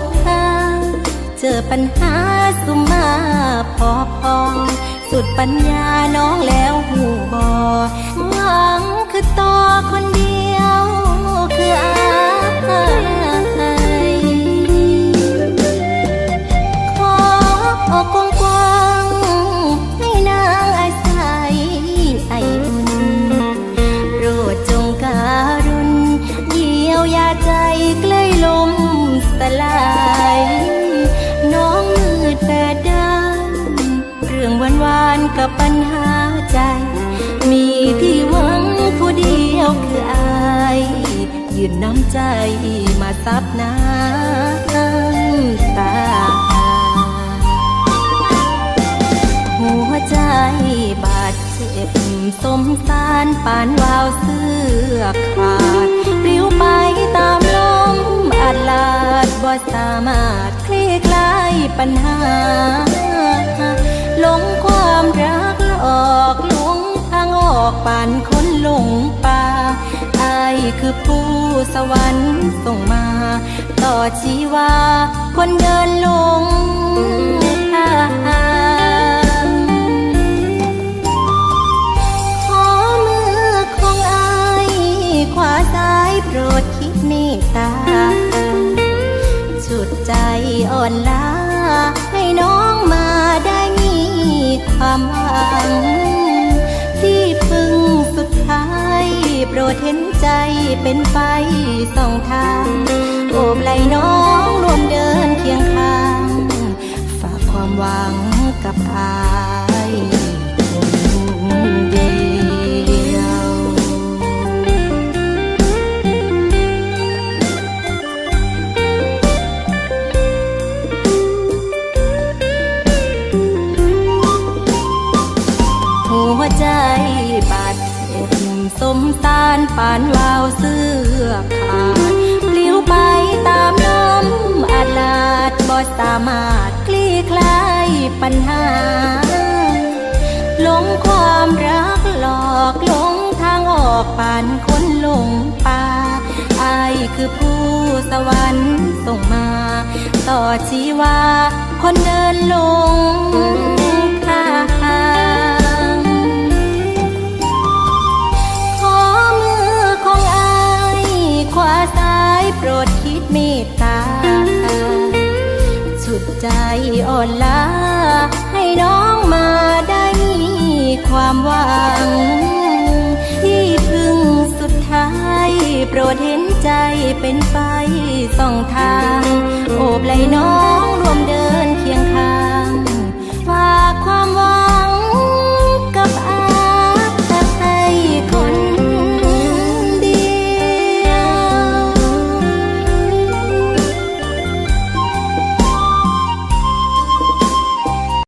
ดทางเจอปัญหาสุมาพอพอง สุดปัญญาน้อง ยืนน้ำใจมาซับน้ำตา หัวใจบาดเจ็บสมสารปานวาวเสื้อขาดปลิวไปตามลมอาจลาดบ่สามารถคลี่คลายปัญหาหลงความรักหลอกหลงทางออกปานคนหลงป่า คือผู้สวรรค์ส่งมา ต่อชีวา คนเดินลงทางขอมือของอายขวาซ้ายโปรดคิดเมตตาสุดใจอ่อนล้าให้น้องมาได้มีความหวัง เป็นไฟสองทางโอบไหลน้องรวมเดินเคียงข้าง ฝากความหวังกับอา สมสารปานวาวเสื้อขาดปลิวไปตามลมอาลาดบ่สามารถคลี่คลายปัญหาหลงความรักหลอกหลงทางออกปานคนหลงป่าอายคือผู้สวรรค์ส่งมา ต่อชีวาคนเดิน ตตา สุดใจอ่อนล้าให้น้องมาได้มีความหวัง ที่พึ่งสุดท้าย โปรดเห็นใจเป็นไฟส่องทาง โอบไหลน้องรวม